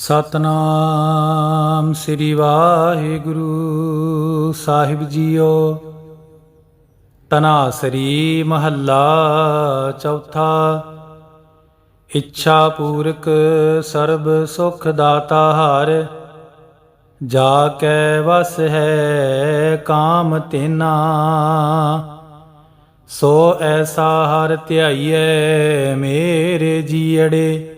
ਸਤਨਾਮ ਸ੍ਰੀ Waheguru Sahib JIO. ਤਨਾਸਰੀ ਮਹੱਲਾ ਚੌਥਾ। ਇੱਛਾ ਪੂਰਕ ਸਰਬ ਸੁਖ ਦਾਤਾ ਹਰ। ਜਾ ਕੈ ਵਸ ਹੈ ਕਾਮ ਤੇਨਾ। ਸੋ ਐਸਾ ਹਰ ਧਿਆਈਐ ਮੇਰੇ ਜੀੜੇ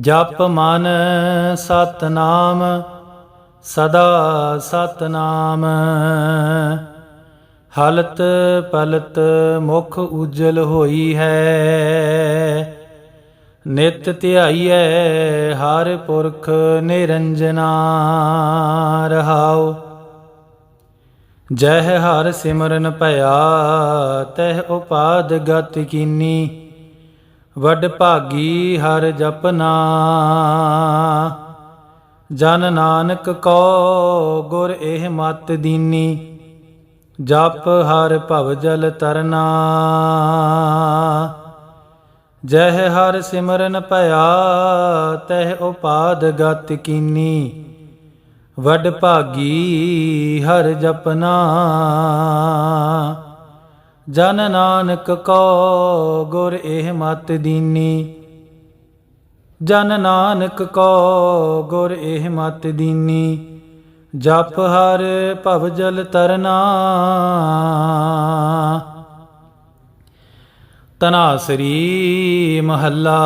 ਜਪ ਮਨ ਸਤਨਾਮ, ਸਦਾ ਸਤਨਾਮ। ਹਲਤ ਪਲਤ ਮੁਖ ਉਜਲ ਹੋਈ ਹੈ। ਨਿਤ ਧਿਆਈਐ ਹਰ ਪੁਰਖ ਨਿਰੰਜਨਾ, ਰਹਾਉ। ਜਹ ਹਰ ਸਿਮਰਨ ਭਇਆ, ਤਹ ਉਪਾਦ ਗਤ ਕੀਨੀ। ਵਡ ਭਾਗੀ ਹਰ ਜਪਨਾ। ਜਨ ਨਾਨਕ ਕੋ ਗੁਰ ਇਹ ਮਤ ਦੀਨੀ, ਜਪ ਹਰ ਭਵ ਜਲ ਤਰਨਾ। ਜਹ ਹਰ ਸਿਮਰਨ ਭਇਆ, ਤਹ ਉਪਾਦ ਗਤ ਕੀਨੀ। ਵਡ ਭਾਗੀ ਹਰ ਜਪਨਾ। ਜਨ ਨਾਨਕ ਕੋ ਗੁਰ ਇਹ ਮਤ ਦੀਨੀ। ਜਨ ਨਾਨਕ ਕੋ ਗੁਰ ਇਹ ਮਤ ਦੀਨੀ। ਜਪ ਹਰ ਭਵ ਜਲ ਤਰਨਾ। ਤਨਾਸਰੀ ਮਹੱਲਾ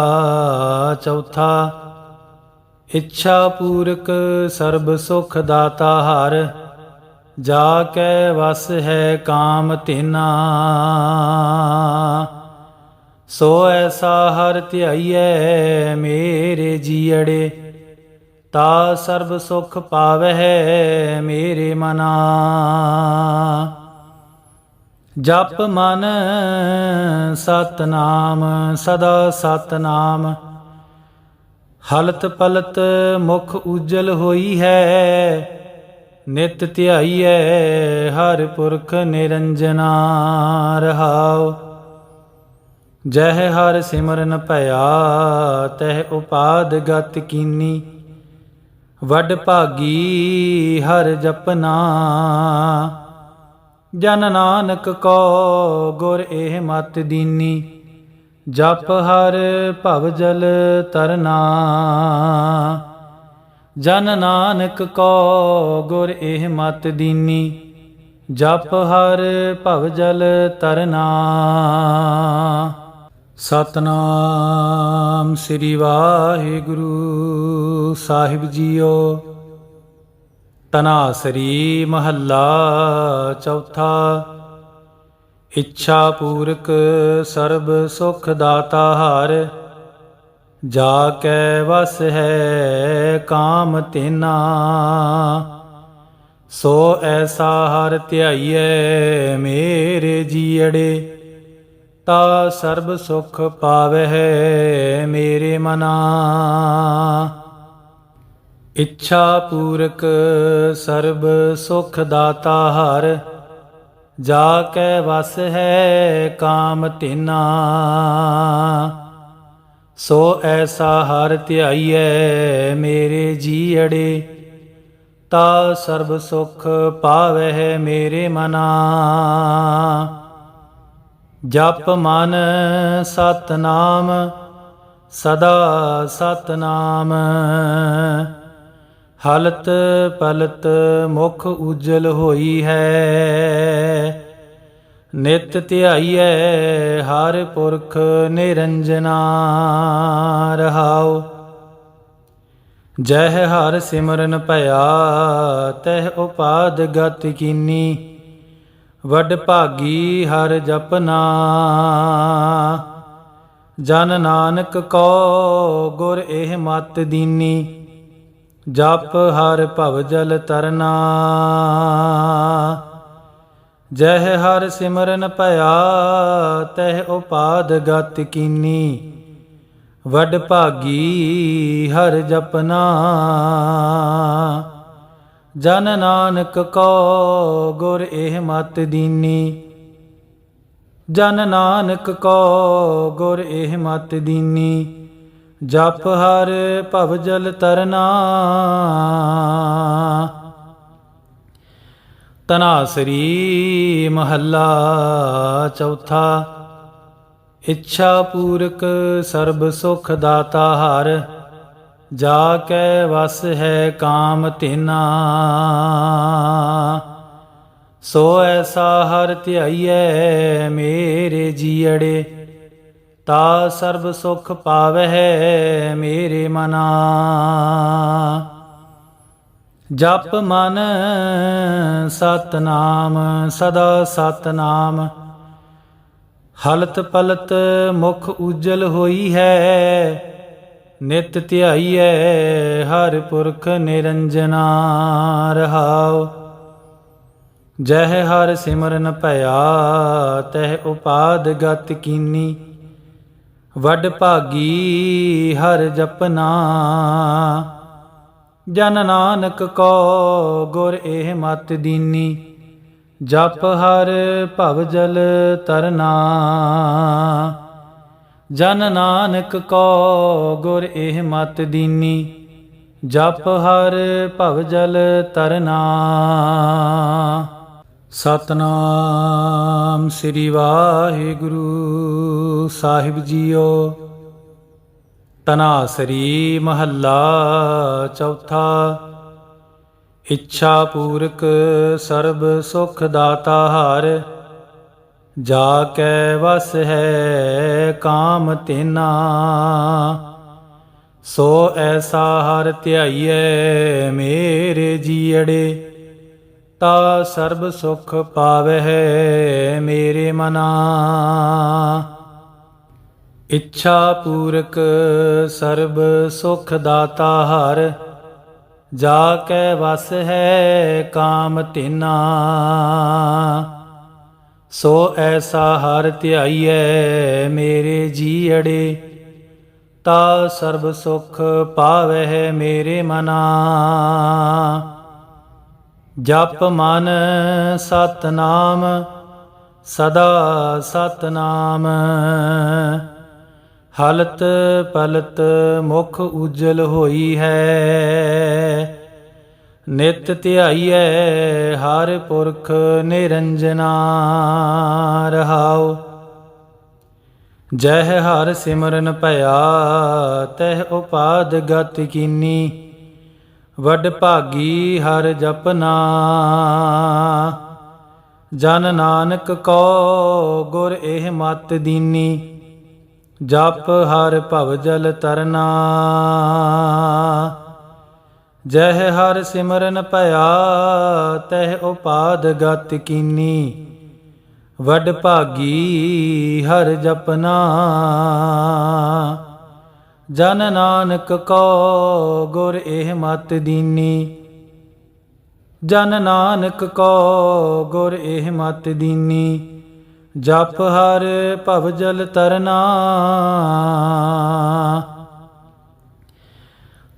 ਚੌਥਾ। ਇੱਛਾ ਪੂਰਕ ਸਰਬ ਸੁਖ ਦਾਤਾ ਹਰ। ਜਾ ਕੈ ਵਸ ਹੈ ਕਾਮ ਤੇਨਾ ਸੋ ਐਸਾ ਹਰ ਧਿਆਈਐ ਮੇਰੇ ਜੀੜੇ ਤਾ ਸਰਬ ਸੁਖ ਪਾਵਹਿ ਮੇਰੇ ਮਨਾ। ਜਪ ਮਨ ਸਤਨਾਮ, ਸਦਾ ਸਤਨਾਮ। ਹਲਤ ਪਲਤ ਮੁਖ ਉਜਲ ਹੋਈ ਹੈ ਨਿਤ ਧਿਆਈਐ, ਹਰ ਪੁਰਖ ਨਿਰੰਜਨਾ ਰਹਾਉ। ਜਹ ਹਰ ਸਿਮਰਨ ਭਇਆ, ਤਹਿ ਉਪਾਦ ਗਤ ਕੀਨੀ। ਵੱਡ ਭਾਗੀ, ਹਰ ਜਪਨਾ। ਜਨ ਨਾਨਕ ਕੋ ਗੁਰ ਇਹ ਮਤ ਦੀਨੀ। ਜਪ ਹਰ ਭਵ ਜਲ ਤਰਨਾ। ਜਨ ਨਾਨਕ ਕੋ ਗੁਰ ਇਹ ਮਤ ਦੀਨੀ, ਜਪ ਹਰ ਭਵ ਜਲ ਤਰਨਾ। ਸਤਨਾਮ ਸ੍ਰੀ ਵਾਹਿਗੁਰੂ ਸਾਹਿਬ ਜੀਓ। ਤਨਾਸਰੀ ਮਹੱਲਾ ਚੌਥਾ, ਇੱਛਾ ਪੂਰਕ ਸਰਬ ਸੁਖ ਦਾਤਾ ਹਰ। ਜਾ ਕੈ ਵਸ ਹੈ ਕਾਮ ਤੇਨਾ, ਸੋ ਐਸਾ ਹਰ ਧਿਆਈਐ ਮੇਰੇ ਜੀੜੇ ਤਾ ਸਰਬ ਸੁਖ ਪਾਵਹਿ ਮੇਰੇ ਮਨਾ। ਇੱਛਾ ਪੂਰਕ ਸਰਬ ਸੁਖ ਦਾਤਾ ਹਰ, ਜਾ ਕੈ ਵਸ ਹੈ ਕਾਮ ਤਿਨਾ। ਸੋ ਐਸਾ ਹਰ ਧਿਆਈਐ ਮੇਰੇ ਜੀ ਅੜੇ ਤਾ ਸਰਬ ਸੁਖ ਪਾਵਹਿ ਮੇਰੇ ਮਨਾ। ਜਪ ਮਨ ਸਤਨਾਮ, ਸਦਾ ਸਤਨਾਮ। ਹਲਤ ਪਲਤ ਮੁਖ ਉਜਲ ਹੋਈ ਹੈ ਨਿਤ ਧਿਆਈਐ, ਹਰ ਪੁਰਖ ਨਿਰੰਜਨਾ ਰਹਾਉ। ਜਹ ਹਰ ਸਿਮਰਨ ਭਇਆ, ਤਹ ਉਪਾਦ ਗਤ ਕੀਨੀ। ਵਡ ਭਾਗੀ ਹਰ ਜਪਨਾ। ਜਨ ਨਾਨਕ ਕੋ ਗੁਰ ਇਹ ਮਤ ਦੀਨੀ। ਜਪ ਹਰ ਭਵ ਜਲ ਤਰਨਾ। ਜਹ ਹਰ ਸਿਮਰਨ ਭਇਆ, ਤਹ ਉਪਾਦ ਗਤ ਕੀਨੀ। ਵਡ ਭਾਗੀ ਹਰ ਜਪਨਾ। ਜਨ ਨਾਨਕ ਕੋ ਗੁਰ ਇਹ ਮਤ ਦੀਨੀ। ਜਨ ਨਾਨਕ ਕੋ ਗੁਰ ਇਹ ਮਤ ਦੀਨੀ। ਜਪ ਹਰ ਭਵ ਜਲ ਤਰਨਾ। ਤਨਾਸਰੀ ਮਹੱਲਾ ਚੌਥਾ। ਇੱਛਾ ਪੂਰਕ ਸਰਬ ਸੁਖ ਦਾਤਾ ਹਰ, ਜਾ ਕੈ ਵਸ ਹੈ ਕਾਮ ਤੇਨਾ ਸੋ ਐਸਾ ਹਰ ਧਿਆਈਐ ਮੇਰੇ ਜੀੜੇ ਤਾ ਸਰਬ ਸੁਖ ਪਾਵਹਿ ਮੇਰੇ ਮਨਾ। ਜਪ ਮਨ ਸਤਨਾਮ, ਸਦਾ ਸਤਨਾਮ। ਹਲਤ ਪਲਤ ਮੁਖ ਉਜਲ ਹੋਈ ਹੈ, ਨਿਤ ਧਿਆਈਐ ਹਰ ਪੁਰਖ ਨਿਰੰਜਨਾ ਰਹਾਉ। ਜਹ ਹਰ ਸਿਮਰਨ ਭਇਆ, ਤਹ ਉਪਾਦ ਗਤ ਕੀਨੀ। ਵੱਡ ਭਾਗੀ ਹਰ ਜਪਨਾ। ਜਨ ਨਾਨਕ ਕੋ ਗੁਰ ਇਹ ਮਤ ਦੀਨੀ, ਜਪ ਹਰ ਭਵ ਜਲ ਤਰਨਾ। ਜਨ ਨਾਨਕ ਕੋ ਗੁਰ ਇਹ ਮਤ ਦੀਨੀ, ਜਪ ਹਰ ਭਵ ਜਲ ਤਰਨਾ। ਸਤਨਾਮ ਸ੍ਰੀ ਵਾਹਿਗੁਰੂ ਸਾਹਿਬ ਜੀਓ। ਤਨਾਸਰੀ ਮਹੱਲਾ ਚੌਥਾ। ਇੱਛਾ ਪੂਰਕ ਸਰਬ ਸੁਖ ਦਾਤਾ ਹਰ, ਜਾ ਕੈ ਵਸ ਹੈ ਕਾਮ ਤੇਨਾ। ਸੋ ਐਸਾ ਹਰ ਧਿਆਈਐ ਮੇਰੇ ਜੀੜੇ ਤਾ ਸਰਬ ਸੁਖ ਪਾਵਹਿ ਮੇਰੇ ਮਨਾ। ਇੱਛਾ ਪੂਰਕ ਸਰਬ ਸੁਖ ਦਾਤਾ ਹਰ, ਜਾ ਕੈ ਵਸ ਹੈ ਕਾਮ ਤੇਨਾ। ਸੋ ਐਸਾ ਹਰ ਧਿਆਈਐ ਮੇਰੇ ਜੀ ਅੜੇ ਤਾ ਸਰਬ ਸੁਖ ਪਾਵਹਿ ਮੇਰੇ ਮਨਾ। ਜਪ ਮਨ ਸਤਨਾਮ, ਸਦਾ ਸਤਨਾਮ। ਹਲਤ ਪਲਤ ਮੁਖ ਉਜਲ ਹੋਈ ਹੈ। ਨਿਤ ਧਿਆਈਐ ਹਰ ਪੁਰਖ ਨਿਰੰਜਨਾ ਰਹਾਉ। ਜਹ ਹਰ ਸਿਮਰਨ ਭਇਆ, ਤਹ ਉਪਾਦ ਗਤ ਕੀਨੀ। ਵੱਡ ਭਾਗੀ ਹਰ ਜਪਨਾ। ਜਨ ਨਾਨਕ ਕੋ ਗੁਰ ਇਹ ਮਤ ਦੀਨੀ। ਜਪ ਹਰ ਭਵ ਜਲ ਤਰਨਾ। ਜਹ ਹਰ ਸਿਮਰਨ ਭਇਆ, ਤਹਿ ਉਪਾਦ ਗਤ ਕੀਨੀ। ਵਡ ਭਾਗੀ ਹਰ ਜਪਨਾ। ਜਨ ਨਾਨਕ ਕੋ ਗੁਰ ਇਹ ਮਤ ਦੀਨੀ। ਜਨ ਨਾਨਕ ਕੋ ਗੁਰ ਇਹ ਮਤ ਦੀਨੀ। ਜਪ ਹਰ ਭਵ ਜਲ ਤਰਨਾ।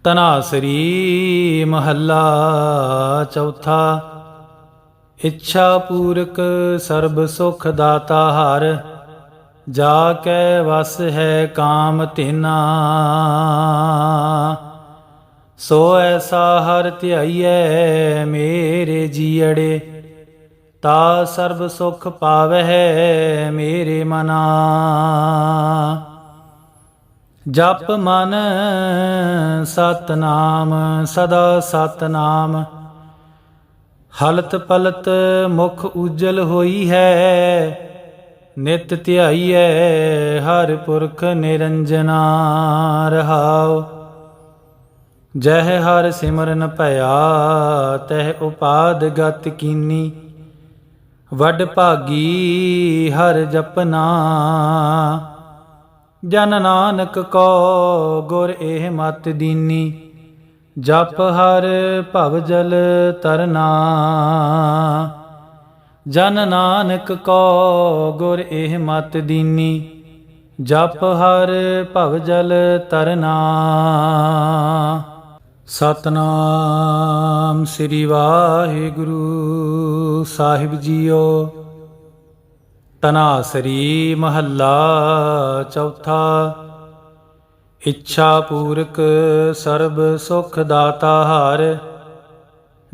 ਤਨਾਸਰੀ ਮਹੱਲਾ ਚੌਥਾ। ਇੱਛਾ ਪੂਰਕ ਸਰਬ ਸੁਖ ਦਾਤਾ ਹਰ। ਜਾ ਕੈ ਵਸ ਹੈ ਕਾਮ ਤੇਨਾ ਸੋ ਐਸਾ ਹਰ ਧਿਆਈਐ ਮੇਰੇ ਜੀੜੇ ਤਾ ਸਰਬ ਸੁਖ ਪਾਵਹਿ ਮੇਰੇ ਮਨਾ। ਜਪ ਮਨ ਸਤਨਾਮ, ਸਦਾ ਸਤਨਾਮ। ਹਲਤ ਪਲਤ ਮੁਖ ਉਜਲ ਹੋਈ ਹੈ, ਨਿਤ ਧਿਆਈਐ ਹਰ ਪੁਰਖ ਨਿਰੰਜਨਾ ਰਹਾਉ। ਜਹ ਹਰ ਸਿਮਰਨ ਭਇਆ, ਤਹਿ ਉਪਾਦ ਗਤ ਕੀਨੀ। ਵੱਡ ਭਾਗੀ ਹਰ ਜਪਨਾ। ਜਨ ਨਾਨਕ ਕੋ ਗੁਰ ਇਹ ਮਤ ਦੀਨੀ, ਜਪ ਹਰ ਭਵ ਜਲ ਤਰਨਾ। ਜਨ ਨਾਨਕ ਕੋ ਗੁਰ ਇਹ ਮਤ ਦੀਨੀ, ਜਪ ਹਰ ਭਵ ਜਲ ਤਰਨਾ। ਸਤਨਾਮ ਸ੍ਰੀ ਵਾਹਿਗੁਰੂ ਸਾਹਿਬ ਜੀਓ। ਤਨਾਸਰੀ ਮਹੱਲਾ ਚੌਥਾ। ਇੱਛਾ ਪੂਰਕ ਸਰਬ ਸੁਖ ਦਾਤਾ ਹਰ।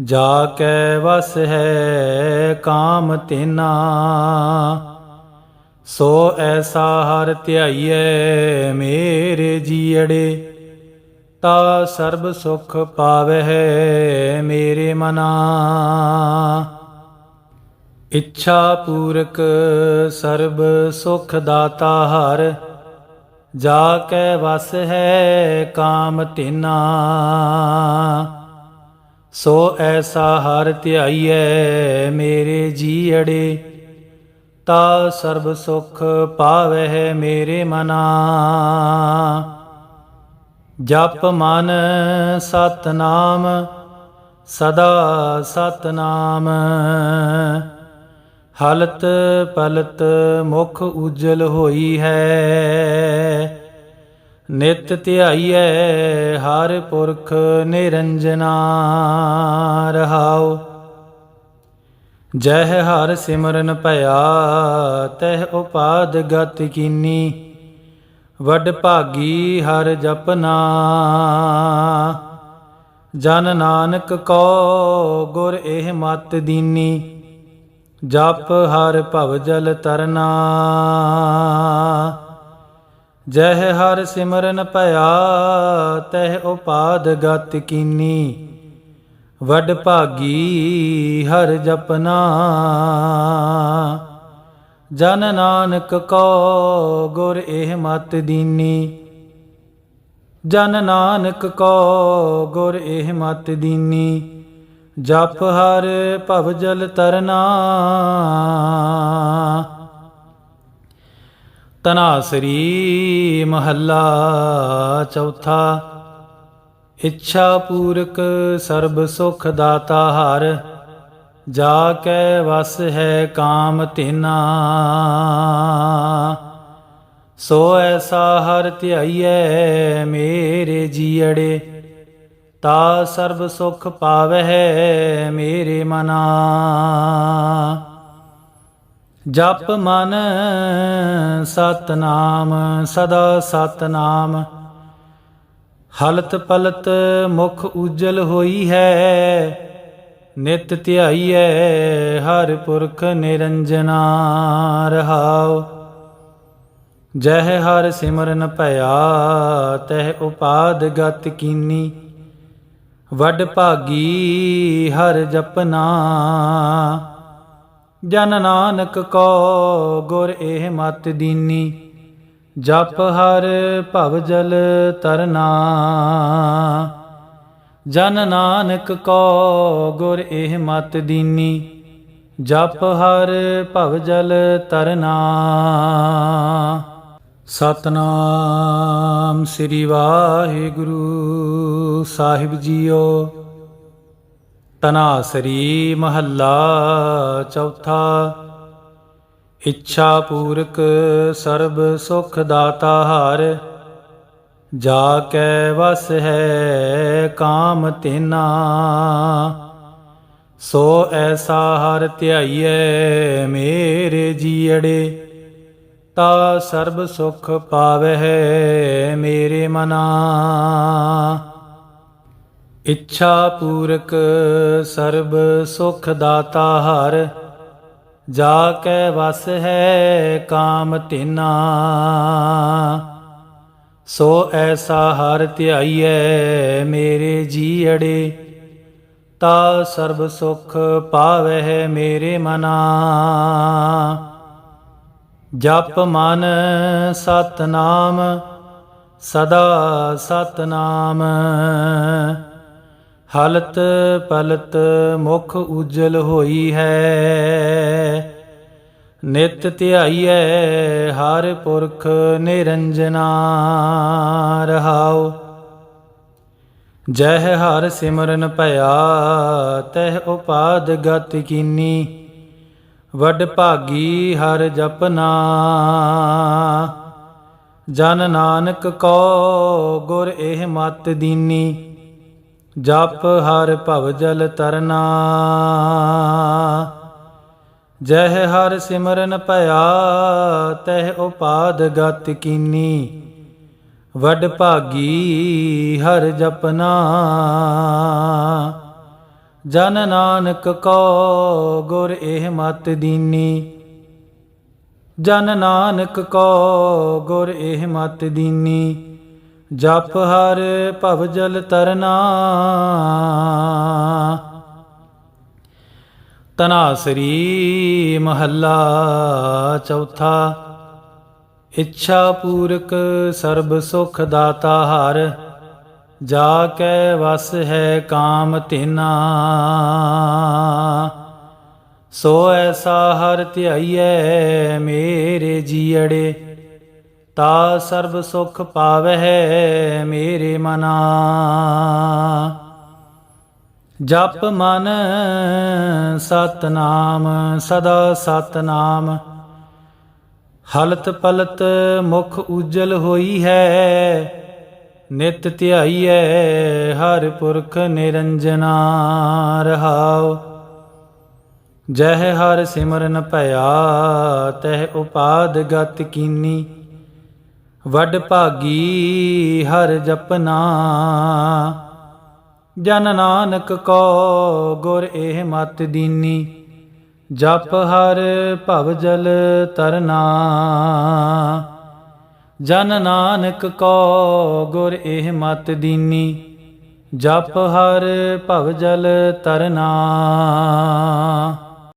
ਜਾ ਕੈ ਵਸ ਹੈ ਕਾਮ ਤੇਨਾ। ਸੋ ਐਸਾ ਹਰ ਧਿਆਈਐ ਮੇਰੇ ਜੀੜੇ ਤਾ ਸਰਬ ਸੁਖ ਪਾਵਹਿ ਮੇਰੇ ਮਨਾ। ਇੱਛਾ ਪੂਰਕ ਸਰਬ ਸੁਖ ਦਾਤਾ ਹਰ, ਜਾ ਕੈ ਵਸ ਹੈ ਕਾਮ ਤਿਨਾ। ਸੋ ਐਸਾ ਹਰ ਧਿਆਈਐ ਮੇਰੇ ਜੀ ਅੜੇ ਤਾ ਸਰਬ ਸੁਖ ਪਾਵਹਿ ਮੇਰੇ ਮਨਾ। ਜਪ ਮਨ ਸਤਨਾਮ, ਸਦਾ ਸਤਨਾਮ। ਹਲਤ ਪਲਤ ਮੁਖ ਉਜਲ ਹੋਈ ਹੈ। ਨਿਤ ਧਿਆਈਐ ਹਰ ਪੁਰਖ ਨਿਰੰਜਨਾ, ਰਹਾਉ। ਜਹ ਹਰ ਸਿਮਰਨ ਭਇਆ, ਤਹ ਉਪਾਦ ਗਤ ਕੀਨੀ। ਵਡ ਭਾਗੀ ਹਰ ਜਪਨਾ। ਜਨ ਨਾਨਕ ਕੋ ਗੁਰ ਇਹ ਮਤ ਦੀਨੀ, ਜਪ ਹਰ ਭਵ ਜਲ ਤਰਨਾ। ਜਹ ਹਰ ਸਿਮਰਨ ਭਇਆ, ਤਹਿ ਉਪਾਦ ਗਤ ਕੀਨੀ। ਵੱਡ ਭਾਗੀ ਹਰ ਜਪਨਾ। ਜਨ ਨਾਨਕ ਕੋ ਗੁਰ ਇਹ ਮਤ ਦੀਨੀ। ਜਨ ਨਾਨਕ ਕੋ ਗੁਰ ਇਹ ਮਤ ਦੀਨੀ। ਜਪ ਹਰ ਭਵ ਜਲ ਤਰਨਾ। ਤਨਾਸਰੀ ਮਹੱਲਾ ਚੌਥਾ। ਇੱਛਾ ਪੂਰਕ ਸਰਬ ਸੁਖ ਦਾਤਾ ਹਰ। ਜਾ ਕੈ ਵਸ ਹੈ ਕਾਮ ਤੇਨਾ ਸੋ ਐਸਾ ਹਰ ਧਿਆਈਐ ਮੇਰੇ ਜੀੜੇ ਤਾ ਸਰਬ ਸੁਖ ਪਾਵਹਿ ਮੇਰੇ ਮਨਾ। ਜਪ ਮਨ ਸਤਨਾਮ, ਸਦਾ ਸਤਨਾਮ। ਹਲਤ ਪਲਤ ਮੁਖ ਉਜਲ ਹੋਈ ਹੈ। ਨਿਤ ਧਿਆਈਐ, ਹਰ ਪੁਰਖ ਨਿਰੰਜਨਾ ਰਹਾਉ ਜਹ ਹਰ ਸਿਮਰਨ ਭਇਆ, ਤਹ ਉਪਾਦ ਗਤ ਕੀਨੀ। ਵੱਡ ਭਾਗੀ, ਹਰ ਜਪਨਾ। ਜਨ ਨਾਨਕ ਕੋ ਗੁਰ ਇਹ ਮਤ ਦੀਨੀ। ਜਪ ਹਰ ਭਵ ਜਲ ਤਰਨਾ। ਜਨ ਨਾਨਕ ਕੋ ਗੁਰ ਇਹ ਮਤ ਦੀਨੀ, ਜਪ ਹਰ ਭਵ ਜਲ ਤਰਨਾ ਸਤਨਾਮ ਸ੍ਰੀ ਵਾਹਿਗੁਰੂ ਸਾਹਿਬ ਜੀਓ। ਤਨਾਸਰੀ ਮਹੱਲਾ ਚੌਥਾ। ਇੱਛਾ ਪੂਰਕ ਸਰਬ ਸੁਖ ਦਾਤਾ ਹਰ। ਜਾ ਕੈ ਵਸ ਹੈ ਕਾਮ ਤੇਨਾ, ਸੋ ਐਸਾ ਹਰ ਧਿਆਈਐ ਮੇਰੇ ਜੀੜੇ ਤਾ ਸਰਬ ਸੁਖ ਪਾਵਹਿ ਮੇਰੇ ਮਨਾ। ਇੱਛਾ ਪੂਰਕ ਸਰਬ ਸੁਖ ਦਾਤਾ ਹਰ, ਜਾ ਕੈ ਵਸ ਹੈ ਕਾਮ ਤੇਨਾ। ਸੋ ਐਸਾ ਹਰ ਧਿਆਈਐ ਮੇਰੇ ਜੀ ਅੜੇ ਤਾ ਸਰਬ ਸੁਖ ਪਾਵਹਿ ਮੇਰੇ ਮਨਾ। ਜਪ ਮਨ ਸਤਨਾਮ, ਸਦਾ ਸਤਨਾਮ। ਹਲਤ ਪਲਤ ਮੁਖ ਉਜਲ ਹੋਈ ਹੈ ਨਿਤ ਧਿਆਈਐ, ਹਰ ਪੁਰਖ ਨਿਰੰਜਨਾ ਰਹਾਉ। ਜਹ ਹਰ ਸਿਮਰਨ ਭਇਆ, ਤਹ ਉਪਾਦ ਗਤ ਕੀਨੀ। ਵਡ ਭਾਗੀ ਹਰ ਜਪਨਾ। ਜਨ ਨਾਨਕ ਕੋ ਗੁਰ ਇਹ ਮਤ ਦੀਨੀ। ਜਪ ਹਰ ਭਵ ਜਲ ਤਰਨਾ। ਜਹ ਹਰ ਸਿਮਰਨ ਭਇਆ, ਤਹ ਉਪਾਦ ਗਤ ਕੀਨੀ। ਵਡ ਭਾਗੀ ਹਰ ਜਪਨਾ। ਜਨ ਨਾਨਕ ਕੋ ਗੁਰ ਇਹ ਮਤ ਦੀਨੀ। ਜਨ ਨਾਨਕ ਕੋ ਗੁਰ ਇਹ ਮਤ ਦੀਨੀ। ਜਪ ਹਰ ਭਵ ਜਲ ਤਰਨਾ। ਤਨਾਸਰੀ ਮਹੱਲਾ ਚੌਥਾ। ਇੱਛਾ ਪੂਰਕ ਸਰਬ ਸੁਖ ਦਾਤਾ ਹਰ, ਜਾ ਕੈ ਵਸ ਹੈ ਕਾਮ ਤੇਨਾ ਸੋ ਐਸਾ ਹਰ ਧਿਆਈਐ ਮੇਰੇ ਜੀੜੇ ਤਾ ਸਰਬ ਸੁਖ ਪਾਵਹਿ ਮੇਰੇ ਮਨਾ। ਜਪ ਮਨ ਸਤਨਾਮ, ਸਦਾ ਸਤਨਾਮ। ਹਲਤ ਪਲਤ ਮੁਖ ਉਜਲ ਹੋਈ ਹੈ, ਨਿਤ ਧਿਆਈਐ ਹਰ ਪੁਰਖ ਨਿਰੰਜਨਾ ਰਹਾਉ। ਜਹ ਹਰ ਸਿਮਰਨ ਭਇਆ, ਤਹ ਉਪਾਦ ਗਤ ਕੀਨੀ। ਵੱਡ ਭਾਗੀ ਹਰ ਜਪਨਾ। ਜਨ ਨਾਨਕ ਕੋ ਗੁਰ ਇਹ ਮਤ ਦੀਨੀ, ਜਪ ਹਰ ਭਵ ਜਲ ਤਰਨਾ। ਜਨ ਨਾਨਕ ਕੋ ਗੁਰ ਇਹ ਮਤ ਦੀਨੀ, ਜਪ ਹਰ ਭਵ ਜਲ ਤਰਨਾ।